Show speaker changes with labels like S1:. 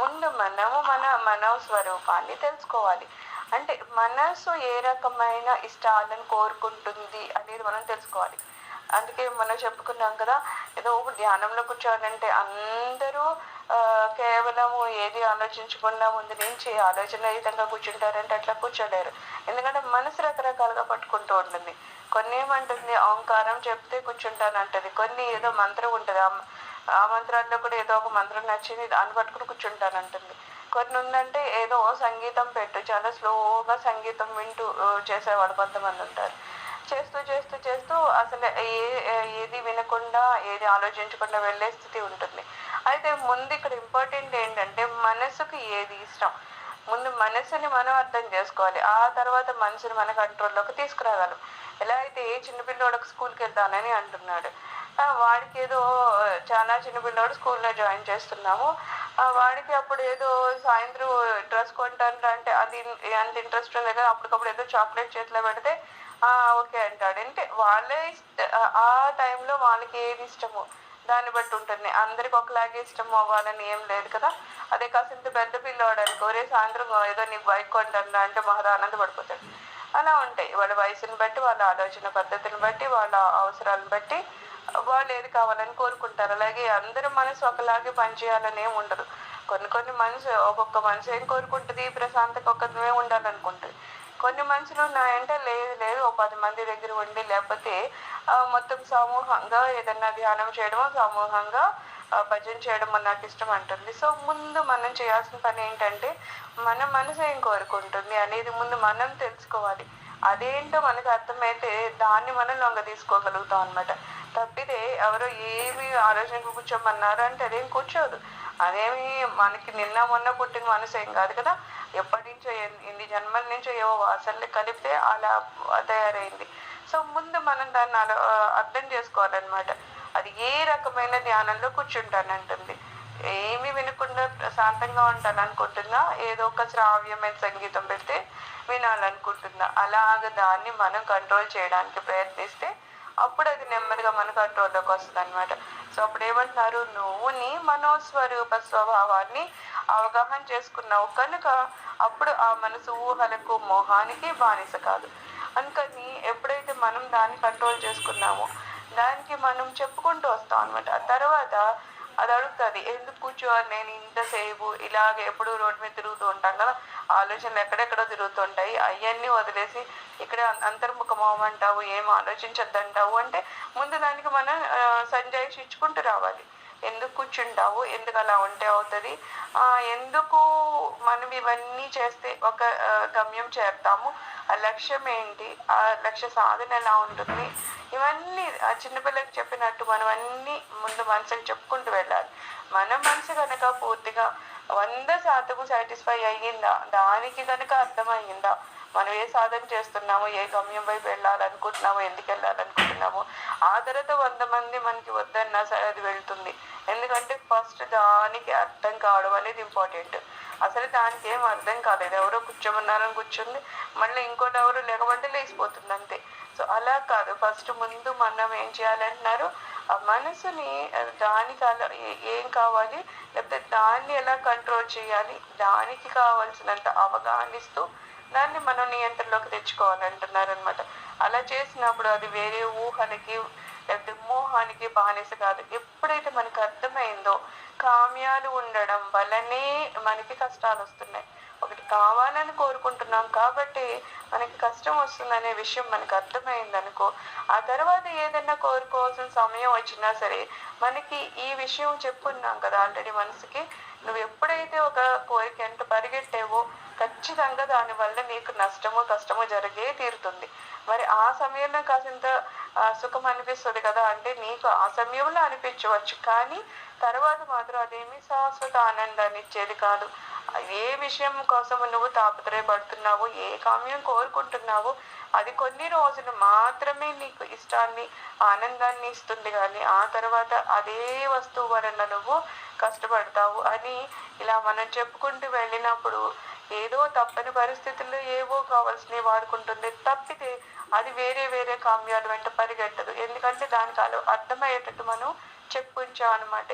S1: ముందు మనము మన మన స్వరూపాన్ని తెలుసుకోవాలి. అంటే మనసు ఏ రకమైన ఇష్టాలను కోరుకుంటుంది అనేది మనం తెలుసుకోవాలి. అందుకే మనం చెప్పుకున్నాం కదా ఏదో ధ్యానంలో కూర్చోవాలంటే అందరూ కేవలము ఏది ఆలోచించకుండా ముందు నుంచి ఆలోచన రహితంగా కూర్చుంటారంటే అట్లా కూర్చోలేరు. ఎందుకంటే మనసు రకరకాలుగా పట్టుకుంటూ ఉంటుంది. కొన్ని ఏమంటుంది ఓంకారం చెప్తే కూర్చుంటానంటది. కొన్ని ఏదో మంత్రం ఉంటుంది ఆ- మంత్రాల్లో కూడా ఏదో ఒక మంత్రం నచ్చింది దాన్ని పట్టుకుని కూర్చుంటానంటుంది. కొన్ని ఉందంటే ఏదో సంగీతం పెట్టు చాలా స్లోగా సంగీతం వింటూ చేసేవాడు కొంతమంది ఉంటారు. చేస్తూ చేస్తూ చేస్తూ అసలు ఏ ఏది వినకుండా ఏది ఆలోచించకుండా వెళ్ళే స్థితి ఉంటుంది. అయితే ముందు ఇక్కడ ఇంపార్టెంట్ ఏంటంటే మనసుకు ఏది ఇష్టం? ముందు మనసుని మనం అర్థం చేసుకోవాలి. ఆ తర్వాత మనసుని మన కంట్రోల్లోకి తీసుకురాగలం. ఎలా అయితే ఏ చిన్నపిల్లోడికి స్కూల్కి వెళ్తానని అంటున్నాడు. వాడికి ఏదో చాలా చాలా చిన్నపిల్లోడు స్కూల్లో జాయిన్ చేస్తున్నాము. వాడికి అప్పుడు ఏదో సాయంత్రం డ్రెస్ కొంటాను అంటే అది అంత ఇంట్రెస్ట్ ఉంది కదా అప్పటికప్పుడు ఏదో చాక్లెట్ చేతిలో పెడితే ఓకే అంటాడు. అంటే వాళ్ళే ఆ- టైంలో వాళ్ళకి ఏది ఇష్టమో దాన్ని బట్టి ఉంటుంది. అందరికి ఒకలాగే ఇష్టం అవ్వాలని ఏం లేదు కదా. అదే కాసింత పెద్ద పిల్లవాడు అనుకో రే సాయంత్రం ఏదో నీకు బైక్ కొంటాను అంటే మహా ఆనందపడిపోతాడు అలా ఉంటాయి. వాళ్ళ వయసుని బట్టి వాళ్ళ ఆలోచన పద్ధతిని బట్టి వాళ్ళ అవసరాలను బట్టి వాళ్ళు ఏది కావాలని కోరుకుంటారు. అలాగే అందరి మనసు ఒకలాగే పనిచేయాలని ఏం ఉండదు. కొన్ని కొన్ని మనసు ఒక్కొక్క మనసు ఏం కోరుకుంటుంది? ప్రశాంతకు ఒక్కమే ఉండాలనుకుంటుంది. కొన్ని మనుషులు ఉన్నాయంటే లేదు లేదు ఒక పది మంది దగ్గర ఉండి లేకపోతే మొత్తం సమూహంగా ఏదన్నా ధ్యానం చేయడం సమూహంగా భజన చేయడం నాకు ఇష్టం అంటుంది. సో ముందు మనం చేయాల్సిన పని ఏంటంటే మన మనసు ఏం కోరుకుంటుంది అనేది ముందు మనం తెలుసుకోవాలి. అదేంటో మనకు అర్థమైతే దాన్ని మనం లొంగ తీసుకోగలుగుతాం అనమాట తప్పితే ఎవరో ఏమి ఆలోచనకు కూర్చోమన్నారు అంటే అదేం కూర్చోదు. అదేమి మనకి నిన్న మొన్న పుట్టిన మనసు ఏం కాదు కదా. ఎప్పటి నుంచో ఇన్ని జన్మల నుంచో ఏవో వాసనలు కలిపితే అలా తయారైంది. సో ముందు మనం దాన్ని అర్థం చేసుకోవాలన్నమాట. అది ఏ రకమైన ధ్యానంలో కూర్చుంటానంటుంది. ఏమి వినకుండా ప్రశాంతంగా ఉంటాను అనుకుంటున్నా ఏదో ఒక శ్రావ్యమైన సంగీతం పెడితే వినాలనుకుంటున్నా. అలాగ దాన్ని మనం కంట్రోల్ చేయడానికి ప్రయత్నిస్తే అప్పుడు అది నెమ్మదిగా మన కంట్రోల్లోకి వస్తుంది అనమాట సో అప్పుడు ఏమంటున్నారు? నువ్వు నీ మనోస్వరూప స్వభావాన్ని అవగాహన చేసుకున్నావు కనుక అప్పుడు ఆ మనసు ఊహలకు మోహానికి బానిస కాదు. అందుకని ఎప్పుడైతే మనం దాన్ని కంట్రోల్ చేసుకున్నామో దానికి మనం చెప్పుకుంటూ వస్తాం అనమాట ఆ తర్వాత అది అడుగుతుంది. ఎందుకు కూర్చోవాలి? నేను ఇంతసేపు ఇలాగ ఎప్పుడు రోడ్డు మీద తిరుగుతూ ఉంటాం కదా. ఆలోచనలు ఎక్కడెక్కడో తిరుగుతుంటాయి. అవన్నీ వదిలేసి ఇక్కడ అంతర్ముఖం అంటావు ఏం ఆలోచించొద్దంటావు అంటే ముందు దానికి మనం సంజాయిషించుకుంటూ రావాలి. ఎందుకు కూర్చుంటావు? ఎందుకు అలా ఉంటే అవుతుంది? ఎందుకు మనం ఇవన్నీ చేస్తే ఒక గమ్యం చేరుతాము? ఆ లక్ష్యం ఏంటి? ఆ లక్ష్య సాధన ఎలా ఉంటుంది? ఇవన్నీ ఆ చిన్నపిల్లకి చెప్పినట్టు మనం అన్నీ ముందు మనసుకి చెప్పుకుంటూ వెళ్ళాలి. మన మనసు కనుక పూర్తిగా వంద శాతము సాటిస్ఫై అయ్యిందా? దానికి కనుక అర్థమయ్యిందా మనం ఏ సాధన చేస్తున్నాము ఏ గమ్యం వైపు వెళ్ళాలనుకుంటున్నాము ఎందుకు వెళ్ళాలనుకుంటున్నామో ఆ తర్వాత వంద మంది మనకి వద్దన్నా సరే అది వెళ్తుంది. ఎందుకంటే ఫస్ట్ దానికి అర్థం కావడం అనేది ఇంపార్టెంట్ అసలు దానికి ఏం అర్థం కాలేదు. ఎవరో కూర్చోమన్నారని కూర్చుంది. మళ్ళీ ఇంకోటి ఎవరు లేకపోతే లేచిపోతుంది అంతే. సో అలా కాదు. ఫస్ట్ ముందు మనం ఏం చేయాలంటున్నారు? ఆ మనసుని దానికి అలా ఏ- ఏం కావాలి? లేకపోతే దాన్ని ఎలా కంట్రోల్ చేయాలి? దానికి కావాల్సినంత అవగాహన ఇస్తూ దాన్ని మనం నియంత్రణలోకి తెచ్చుకోవాలంటున్నారు అనమాట అలా చేసినప్పుడు అది వేరే ఊహలకి లేకపోతే మోహానికి బానిస కాదు. ఎప్పుడైతే మనకు అర్థమైందో కామ్యాలు ఉండడం వల్లనే మనకి కష్టాలు వస్తున్నాయి. ఒకటి కావాలని కోరుకుంటున్నాం కాబట్టి మనకి కష్టం వస్తుందనే విషయం మనకు అర్థమైంది అనుకో ఆ తర్వాత ఏదైనా కోరుకోవాల్సిన సమయం వచ్చినా సరే మనకి ఈ విషయం చెప్పున్నాం కదా ఆల్రెడీ మనసుకి. నువ్వు ఎప్పుడైతే ఒక కోరిక ఎంత పరిగెట్టావో ఖచ్చితంగా దానివల్ల నీకు నష్టము కష్టము జరిగే తీరుతుంది. మరి ఆ సమయంలో కాసింత సుఖం అనిపిస్తుంది కదా? అంటే నీకు ఆ సమయంలో అనిపించవచ్చు. కానీ తర్వాత మాత్రం అదేమి శాశ్వత ఆనందాన్ని ఇచ్చేది కాదు. ఏ విషయం కోసం నువ్వు తాపత్రయపడుతున్నావు ఏ కామ్యం కోరుకుంటున్నావు అది కొన్ని రోజులు మాత్రమే నీకు ఇష్టాన్ని ఆనందాన్ని ఇస్తుంది. కానీ ఆ తర్వాత అదే వస్తువు వలన నువ్వు కష్టపడతావు అని ఇలా మనం చెప్పుకుంటూ వెళ్ళినప్పుడు ఏదో తప్పని పరిస్థితుల్లో ఏవో కావాల్సినవి వాడుకుంటుంది. తప్పితే అది వేరే వేరే కామ్యాలు వెంట పరిగెట్టదు. ఎందుకంటే దానికి అలా అర్థమయ్యేటట్టు మనం చెప్పుంచాం అనమాట